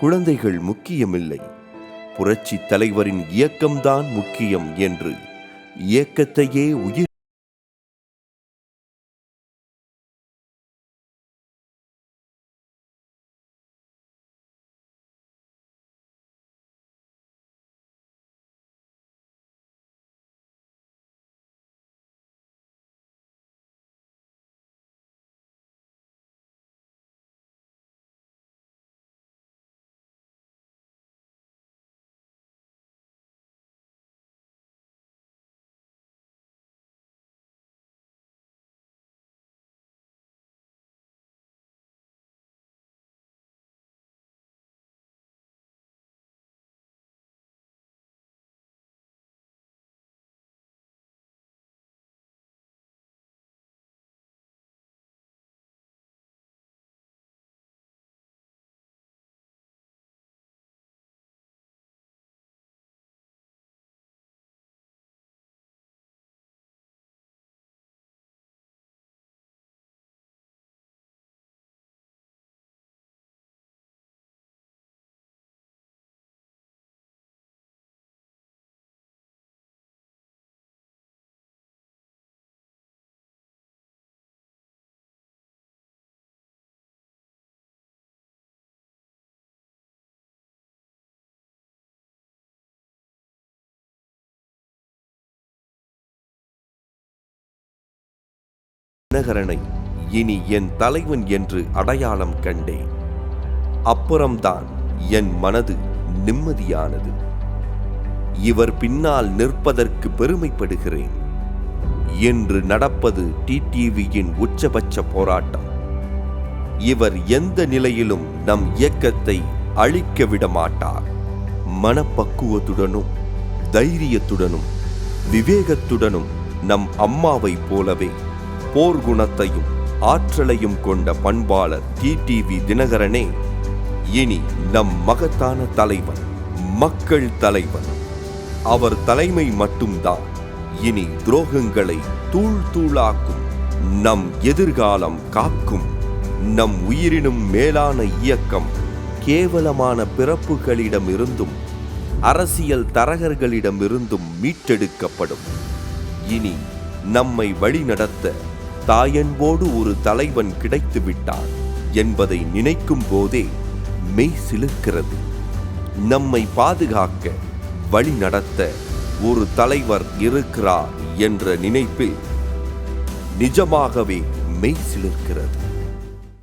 குழந்தைகள் முக்கியமில்லை. புரட்சி தலைவரின் இயக்கம்தான் முக்கியம் என்று இயக்கத்தையே உயிர் தினகரனை இனி என் தலைவன் என்று அடையாளம் கண்டேன் அப்புறம்தான் என் மனது நிம்மதியானது. இவர் பின்னால் நிற்பதற்கு பெருமைப்படுகிறேன். என்று நடப்பது டிடிவியின் உச்சபட்ச போராட்டம். இவர் எந்த நிலையிலும் நம் இயக்கத்தை அழிக்க விட மாட்டார் மனப்பக்குவத்துடனும் தைரியத்துடனும் விவேகத்துடனும் நம் அம்மாவைப் போலவே போர்க்குணத்தையும் ஆற்றலையும் கொண்ட பண்பாளர் டிடிவி தினகரனே இனி நம் மகத்தான தலைவன் மக்கள் தலைவன் அவர் தலைமை மட்டும்தான். இனி துரோகங்களை தூள் தூளாக்கும் நம் எதிர்காலம் காக்கும் நம் உயிரினும் மேலான இயக்கம் கேவலமான பிறப்புகளிடமிருந்தும் அரசியல் தரகர்களிடமிருந்தும் மீட்டெடுக்கப்படும். இனி நம்மை வழிநடத்த தாயன்போடு ஒரு தலைவன் கிடைத்து விட்டான் என்பதை நினைக்கும் போதே மெய் சிலிர்க்கிறது. நம்மை பாதுகாக்க வழி நடத்த ஒரு தலைவர் இருக்கிறார் என்ற நினைப்பில் நிஜமாகவே மெய் சிலிர்க்கிறது.